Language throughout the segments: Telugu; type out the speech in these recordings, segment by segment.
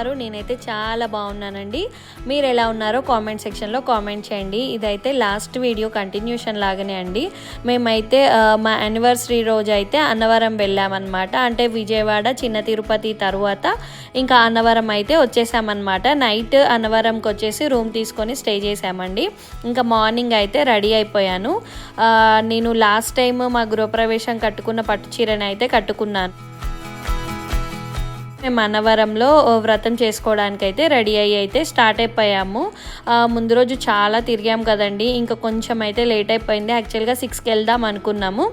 ఉన్నారు. నేనైతే చాలా బాగున్నానండి. మీరు ఎలా ఉన్నారో కామెంట్ సెక్షన్లో కామెంట్ చేయండి. ఇదైతే లాస్ట్ వీడియో కంటిన్యూషన్ లాగానే అండి. మేమైతే మా యానివర్సరీ రోజు అయితే అన్నవరం వెళ్ళామన్నమాట. అంటే విజయవాడ చిన్న తిరుపతి తర్వాత ఇంకా అన్నవరం అయితే వచ్చేసామన్నమాట. నైట్ అన్నవరంకి వచ్చేసి రూమ్ తీసుకొని స్టే చేసామండి ఇంకా మార్నింగ్ అయితే రెడీ అయిపోయాను. నేను లాస్ట్ టైం మా గృహప్రవేశం కట్టుకున్న పట్టు చీరని అయితే కట్టుకున్నాను. మేము అన్నవరంలో వ్రతం చేసుకోవడానికి అయితే రెడీ అయ్యి అయితే స్టార్ట్ అయిపోయాము. ముందు రోజు చాలా తిరిగాం కదండి. ఇంకా కొంచెం అయితే లేట్ అయిపోయింది. యాక్చువల్గా సిక్స్కి వెళ్దాం అనుకున్నాము.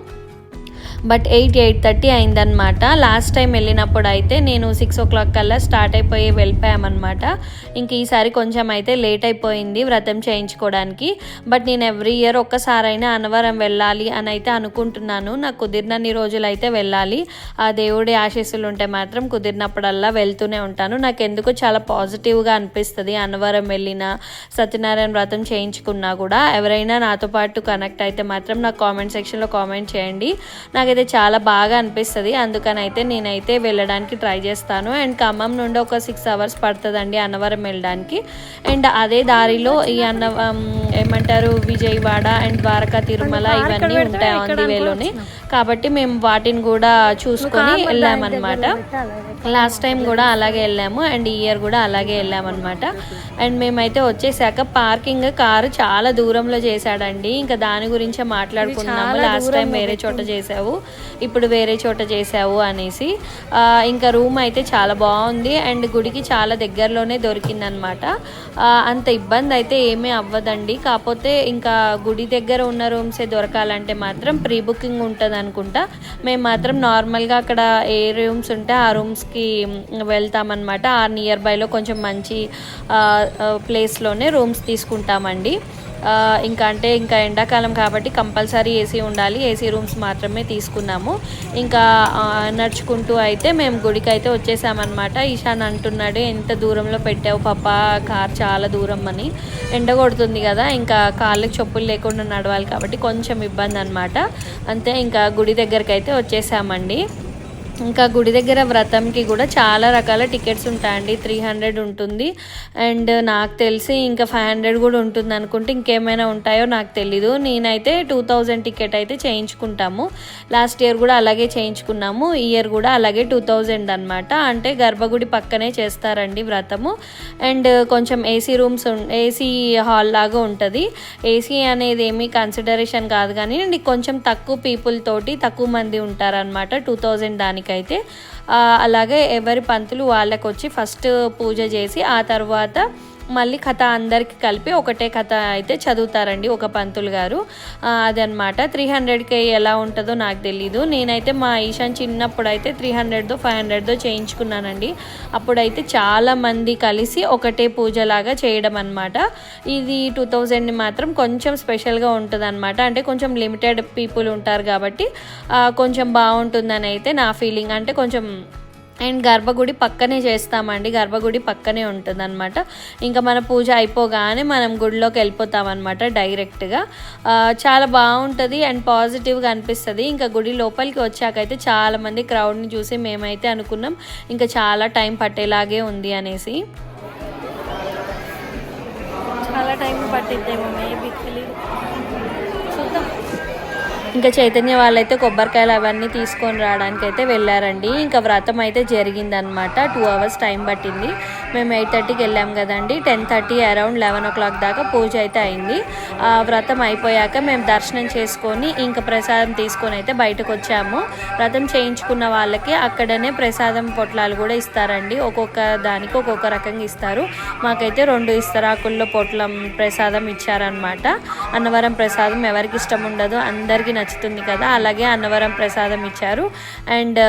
బట్ ఎయిట్ ఎయిట్ థర్టీ అయిందనమాట లాస్ట్ టైం వెళ్ళినప్పుడు అయితే నేను సిక్స్ ఓ క్లాక్ కల్లా స్టార్ట్ అయిపోయి వెళ్ళిపోయామన్నమాట. ఇంక ఈసారి కొంచెం అయితే లేట్ అయిపోయింది వ్రతం చేయించుకోవడానికి. బట్ నేను ఎవ్రీ ఇయర్ ఒక్కసారైనా అన్నవరం వెళ్ళాలి అని అయితే అనుకుంటున్నాను. నాకు కుదిరినన్ని రోజులు అయితే వెళ్ళాలి. ఆ దేవుడి ఆశీస్సులు ఉంటే మాత్రం కుదిరినప్పుడల్లా వెళ్తూనే ఉంటాను. నాకు ఎందుకు చాలా పాజిటివ్గా అనిపిస్తుంది అన్నవరం వెళ్ళినా సత్యనారాయణ వ్రతం చేయించుకున్నా కూడా. ఎవరైనా నాతో పాటు కనెక్ట్ అయితే మాత్రం నాకు కామెంట్ సెక్షన్లో కామెంట్ చేయండి. నాకు నాకైతే చాలా బాగా అనిపిస్తుంది. అందుకని అయితే నేనైతే వెళ్ళడానికి ట్రై చేస్తాను. అండ్ ఖమ్మం నుండి ఒక సిక్స్ అవర్స్ పడుతుందండి అన్నవరం వెళ్ళడానికి. అండ్ అదే దారిలో ఈ అన్న ఏమంటారు విజయవాడ అండ్ ద్వారకా తిరుమల ఇవన్నీ ఉంటాయి ఆన్ ది వేలోనే కాబట్టి మేము వాటిని కూడా చూసుకొని వెళ్ళామన్నమాట. లాస్ట్ టైం కూడా అలాగే వెళ్ళాము. అండ్ ఈ ఇయర్ కూడా అలాగే వెళ్ళామన్నమాట. అండ్ మేమైతే వచ్చేసాక పార్కింగ్ కారు చాలా దూరంలో చేశాడండి. ఇంకా దాని గురించే మాట్లాడుకున్నాము లాస్ట్ టైం వేరే చోట చేసావు ఇప్పుడు వేరే చోట చేసావు అనేసి. ఇంకా రూమ్ అయితే చాలా బాగుంది. అండ్ గుడికి చాలా దగ్గరలోనే దొరికిందనమాట అంత ఇబ్బంది అయితే ఏమీ అవ్వదండి. కాకపోతే ఇంకా గుడి దగ్గర ఉన్న రూమ్సే దొరకాలంటే మాత్రం ప్రీ బుకింగ్ ఉంటుంది అనుకుంటా మేము మాత్రం నార్మల్గా అక్కడ ఏ రూమ్స్ ఉంటే ఆ రూమ్స్కి వెళ్తామన్నమాట. ఆ నియర్ బైలో కొంచెం మంచి ప్లేస్లోనే రూమ్స్ తీసుకుంటామండి. ఇంకా అంటే ఇంకా ఎండాకాలం కాబట్టి కంపల్సరీ ఏసీ ఉండాలి. ఏసీ రూమ్స్ మాత్రమే తీసుకున్నాము. ఇంకా నడుచుకుంటూ అయితే మేము గుడికి అయితే వచ్చేసామన్నమాట. ఈశాన్ అంటున్నాడు ఎంత దూరంలో పెట్టావు పాప? కార్ చాలా దూరం అని. ఎండ కొడుతుంది కదా ఇంకా కాళ్ళకి చెప్పులు లేకుండా నడవాలి కాబట్టి కొంచెం ఇబ్బంది అనమాట అంతే ఇంకా గుడి దగ్గరికి అయితే వచ్చేసామండి. ఇంకా గుడి దగ్గర వ్రతంకి కూడా చాలా రకాల టికెట్స్ ఉంటాయండి. త్రీ హండ్రెడ్ ఉంటుంది. అండ్ నాకు తెలిసి ఇంకా ఫైవ్ హండ్రెడ్ కూడా ఉంటుంది అనుకుంటే ఇంకేమైనా ఉంటాయో నాకు తెలీదు. నేనైతే టూ థౌజండ్ టికెట్ అయితే చేయించుకుంటాము. లాస్ట్ ఇయర్ కూడా అలాగే చేయించుకున్నాము. ఈ ఇయర్ కూడా అలాగే టూ థౌజండ్ అనమాట అంటే గర్భగుడి పక్కనే చేస్తారండి వ్రతము. అండ్ కొంచెం ఏసీ రూమ్స్ ఏసీ హాల్ లాగా ఉంటుంది. ఏసీ అనేది ఏమీ కన్సిడరేషన్ కాదు కానీ కొంచెం తక్కువ పీపుల్ తోటి తక్కువ మంది ఉంటారనమాట టూ థౌజండ్ దానికి అయితే అలాగే ఎవరి పంతులు వాళ్ళకు వచ్చి ఫస్ట్ పూజ చేసి ఆ తర్వాత మళ్ళీ కథ అందరికి కలిపి ఒకటే కథ అయితే చదువుతారండి ఒక పంతులు గారు. అదనమాట త్రీ హండ్రెడ్కి ఎలా ఉంటుందో నాకు తెలీదు. నేనైతే మా ఈశాన్ చిన్నప్పుడు అయితే త్రీ హండ్రెడ్దో ఫైవ్ హండ్రెడ్దో చేయించుకున్నానండి. అప్పుడైతే చాలామంది కలిసి ఒకటే పూజలాగా చేయడం అనమాట ఇది టూ థౌజండ్ని మాత్రం కొంచెం స్పెషల్గా ఉంటుంది అనమాట అంటే కొంచెం లిమిటెడ్ పీపుల్ ఉంటారు కాబట్టి కొంచెం బాగుంటుందని అయితే నా ఫీలింగ్. అంటే కొంచెం అండ్ గర్భగుడి పక్కనే చేస్తామండి. గర్భగుడి పక్కనే ఉంటుంది అనమాట ఇంకా మన పూజ అయిపోగానే మనం గుడిలోకి వెళ్ళిపోతామన్నమాట డైరెక్ట్గా. చాలా బాగుంటుంది అండ్ పాజిటివ్గా అనిపిస్తుంది. ఇంకా గుడి లోపలికి వచ్చాకైతే చాలామంది క్రౌడ్ని చూసి మేమైతే అనుకున్నాం. ఇంకా చాలా టైం పట్టేలాగే ఉంది అనేసి. చాలా టైం పట్టిద్దేమో మేబీ తెలియదు చూద్దాం. ఇంకా చైతన్య వాళ్ళైతే కొబ్బరికాయలు అవన్నీ తీసుకొని రావడానికి అయితే వెళ్ళారండి. ఇంకా వ్రతం అయితే జరిగిందనమాట. టూ అవర్స్ టైం పట్టింది. మేము ఎయిట్ థర్టీకి వెళ్ళాం కదండి. Ten thirty around eleven o'clock దాకా పూజ అయితే అయింది. ఆ వ్రతం అయిపోయాక మేము దర్శనం చేసుకొని ఇంకా ప్రసాదం తీసుకొని అయితే బయటకు వచ్చాము. వ్రతం చేయించుకున్న వాళ్ళకి అక్కడనే ప్రసాదం పొట్లాలు కూడా ఇస్తారండి. ఒక్కొక్క దానికి ఒక్కొక్క రకంగా ఇస్తారు. మాకైతే రెండు ఇస్తరాకుల్లో పొట్లం ప్రసాదం ఇచ్చారనమాట అన్నవరం ప్రసాదం ఎవరికి ఇష్టం ఉండదు అందరికీ నచ్చుతుంది కదా. అలాగే అన్నవరం ప్రసాదం ఇచ్చారు. అండ్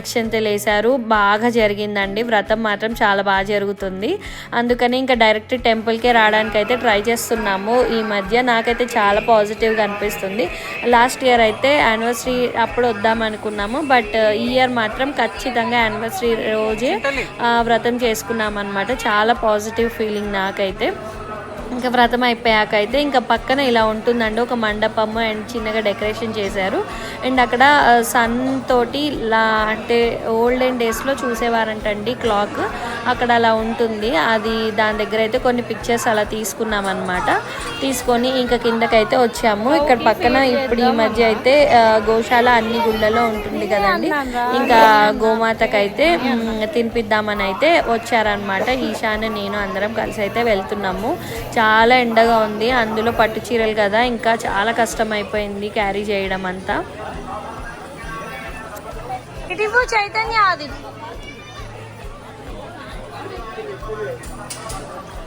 అక్షంతలు వేశారు. బాగా జరిగిందండి. వ్రతం మాత్రం చాలా బాగా జరుగుతుంది. అందుకని ఇంకా డైరెక్ట్ టెంపుల్కే రావడానికి అయితే ట్రై చేస్తున్నాము. ఈ మధ్య నాకైతే చాలా పాజిటివ్గా అనిపిస్తుంది. లాస్ట్ ఇయర్ అయితే యానివర్సరీ అప్పుడు వద్దాం అనుకున్నాము. బట్ ఈ ఇయర్ మాత్రం ఖచ్చితంగా యానివర్సరీ రోజే వ్రతం చేసుకున్నాం అనమాట చాలా పాజిటివ్ ఫీలింగ్ నాకైతే. ఇంకా వ్రతం అయిపోయాక అయితే ఇంకా పక్కన ఇలా ఉంటుందండి. ఒక మండపము అండ్ చిన్నగా డెకరేషన్ చేశారు. అండ్ అక్కడ సన్ తోటి లా అంటే ఓల్డెన్ డేస్లో చూసేవారంటండి క్లాక్. అక్కడ అలా ఉంటుంది. అది దాని దగ్గర అయితే కొన్ని పిక్చర్స్ అలా తీసుకున్నాం అనమాట తీసుకొని ఇంకా కిందకైతే వచ్చాము. ఇక్కడ పక్కన ఇప్పుడు ఈ మధ్య అయితే గోశాల అన్ని గుళ్ళలో ఉంటుంది కదండి. ఇంకా గోమాతకైతే తినిపిద్దామని అయితే వచ్చారనమాట ఈశాన్ నేను అందరం కలిసి అయితే వెళ్తున్నాము. చాలా చాలా ఎండగా ఉంది. అందులో పట్టు చీరలు కదా. ఇంకా చాలా కష్టం అయిపోయింది క్యారీ చేయడం అంతా. చైతన్య అది.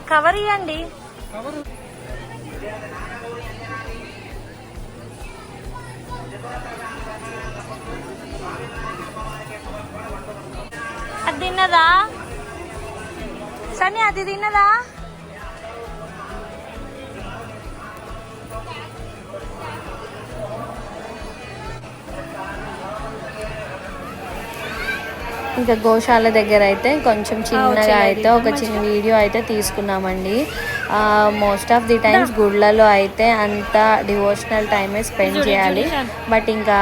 కవర్ ఇవ్వండి అది తిన్నదా? సని అది తిన్నదా? ఇంకా గోశాల దగ్గర అయితే కొంచెం చిన్నగా అయితే ఒక చిన్న వీడియో అయితే తీసుకున్నామండి. మోస్ట్ ఆఫ్ ది టైమ్స్ గుళ్ళలో అయితే అంత డివోషనల్ టైమే స్పెండ్ చేయాలి. బట్ ఇంకా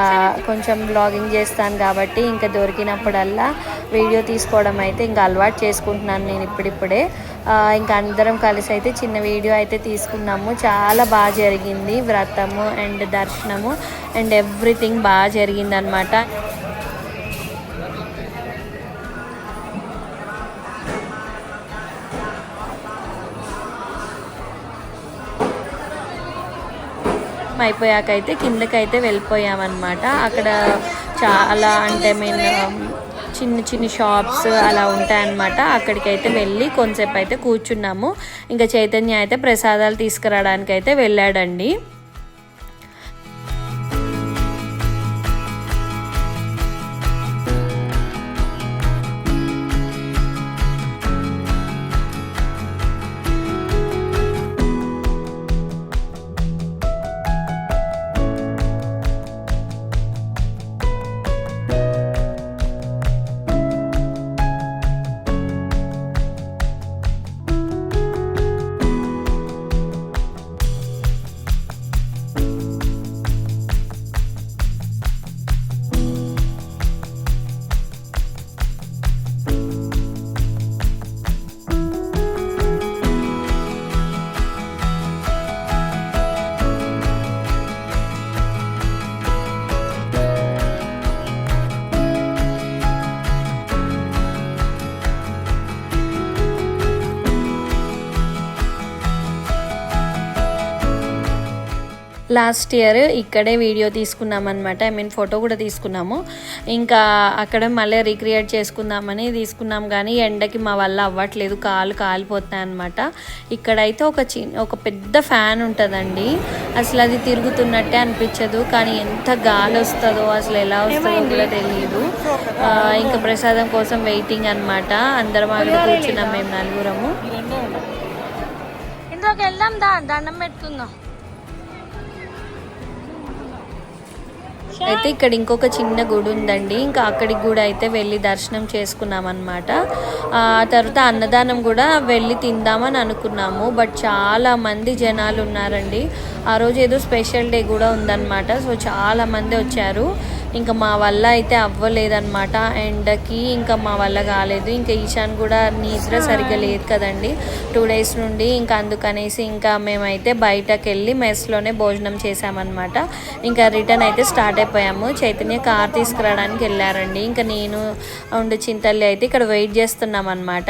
కొంచెం బ్లాగింగ్ చేస్తాను కాబట్టి ఇంకా దొరికినప్పుడల్లా వీడియో తీసుకోవడం అయితే ఇంకా అలవాటు చేసుకుంటున్నాను నేను ఇప్పుడిప్పుడే. ఇంకా అందరం కలిసి అయితే చిన్న వీడియో అయితే తీసుకున్నాము. చాలా బాగా జరిగింది వ్రతము అండ్ దర్శనము అండ్ ఎవ్రీథింగ్ బాగా జరిగింది అనమాట అయిపోయాకైతే కిందకైతే వెళ్ళిపోయామన్నమాట. అక్కడ చాలా అంటే మీన్ um, చిన్న చిన్న షాప్స్ అలా ఉంటాయన్నమాట. అక్కడికైతే వెళ్ళి కొంతసేపు అయితే కూర్చున్నాము. ఇంకా చైతన్య అయితే ప్రసాదాలు తీసుకురావడానికి అయితే వెళ్ళాడండి. లాస్ట్ ఇయర్ ఇక్కడే వీడియో తీసుకున్నాం అనమాట ఐ మీన్ ఫోటో కూడా తీసుకున్నాము. ఇంకా అక్కడ మళ్ళీ రీక్రియేట్ చేసుకుందామని తీసుకున్నాం కానీ ఎండకి మా వల్ల అవ్వట్లేదు. కాలు కాలిపోతున్నాయి అనమాట ఇక్కడైతే ఒక చిన్న ఒక పెద్ద ఫ్యాన్ ఉంటుందండి. అసలు అది తిరుగుతున్నట్టే అనిపించదు. కానీ ఎంత గాలి వస్తుందో అసలు ఎలా వస్తుందో కూడా తెలియదు. ఇంకా ప్రసాదం కోసం వెయిటింగ్ అనమాట అందరం అక్కడ కూర్చున్నాం మేము నలుగురము. ఇందులోకి వెళ్దాం దా దండం పెట్టుకుందాం. అయితే ఇక్కడ ఇంకొక చిన్న గుడి ఉందండి. ఇంకా అక్కడికి కూడా అయితే వెళ్ళి దర్శనం చేసుకున్నాం అనమాట ఆ తర్వాత అన్నదానం కూడా వెళ్ళి తిందామని అనుకున్నాము. బట్ చాలా మంది జనాలు ఉన్నారండి. ఆ రోజు ఏదో స్పెషల్ డే కూడా ఉందన్నమాట. సో చాలా మంది వచ్చారు. ఇంకా మా వల్ల అయితే అవ్వలేదన్నమాట. ఎండకి ఇంకా మా వల్ల కాలేదు. ఇంకా ఈశాన్ కూడా నిద్ర సరిగ్గా లేదు కదండి. టూ డేస్ నుండి ఇంకా అందుకనేసి ఇంకా మేమైతే బయటకు వెళ్ళి మెస్లోనే భోజనం చేసామన్నమాట ఇంకా రిటర్న్ అయితే స్టార్ట్ అయిపోయాము. చైతన్య కార్ తీసుకురావడానికి వెళ్ళారండి. ఇంకా నేను ఉండి చింతల్లి అయితే ఇక్కడ వెయిట్ చేస్తున్నాం అనమాట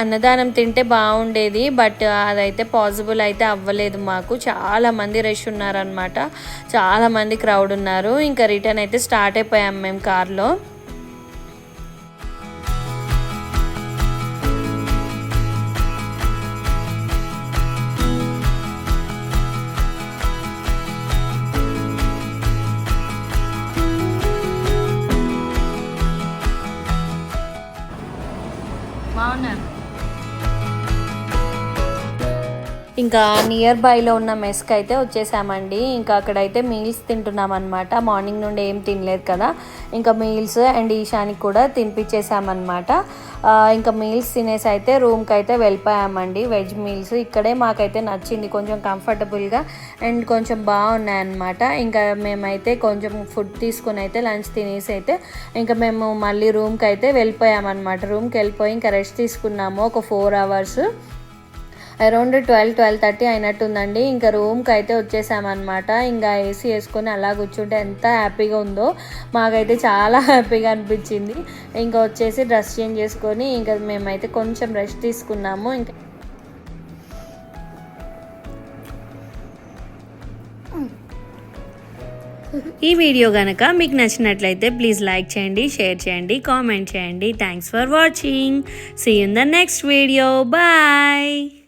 అన్నదానం తింటే బాగుండేది బట్ అదైతే పాసిబుల్ అయితే అవ్వలేదు మాకు. చాలామంది రష్ ఉన్నారనమాట చాలామంది క్రౌడ్ ఉన్నారు. ఇంకా రిటర్న్ అయితే స్టార్ట్ అయిపోయాం మేము కార్లో. ఇంకా నియర్ బైలో ఉన్న మెస్కి అయితే వచ్చేసామండి. ఇంకా అక్కడైతే మీల్స్ తింటున్నాం అనమాట మార్నింగ్ నుండి ఏం తినలేదు కదా. ఇంకా మీల్స్ అండ్ ఈశానికి కూడా తినిపించేసామన్నమాట. ఇంకా మీల్స్ తినేసి అయితే రూమ్కి అయితే వెళ్ళిపోయామండి. వెజ్ మీల్స్ ఇక్కడే మాకైతే నచ్చింది. కొంచెం కంఫర్టబుల్గా అండ్ కొంచెం బాగున్నాయన్నమాట. ఇంకా మేమైతే కొంచెం ఫుడ్ తీసుకుని అయితే లంచ్ తినేసి అయితే ఇంకా మేము మళ్ళీ రూమ్కి అయితే వెళ్ళిపోయామన్నమాట. రూమ్కి వెళ్ళిపోయి ఇంకా రెస్ట్ తీసుకున్నాము. ఒక four hours around twelve twelve thirty అయినట్టుందండి. ఇంకా రూమ్కి అయితే వచ్చేసామన్నమాట. ఇంకా ఏసీ వేసుకొని అలా కూర్చుంటే ఎంత హ్యాపీగా ఉందో. మాకైతే చాలా హ్యాపీగా అనిపించింది. ఇంకా వచ్చేసి డ్రెస్ చేంజ్ చేసుకొని ఇంకా మేమైతే కొంచెం రెస్ట్ తీసుకున్నాము. ఇంకా ఈ వీడియో కనుక మీకు నచ్చినట్లయితే ప్లీజ్ లైక్ చేయండి షేర్ చేయండి కామెంట్ చేయండి. Thanks for watching see in the next video bye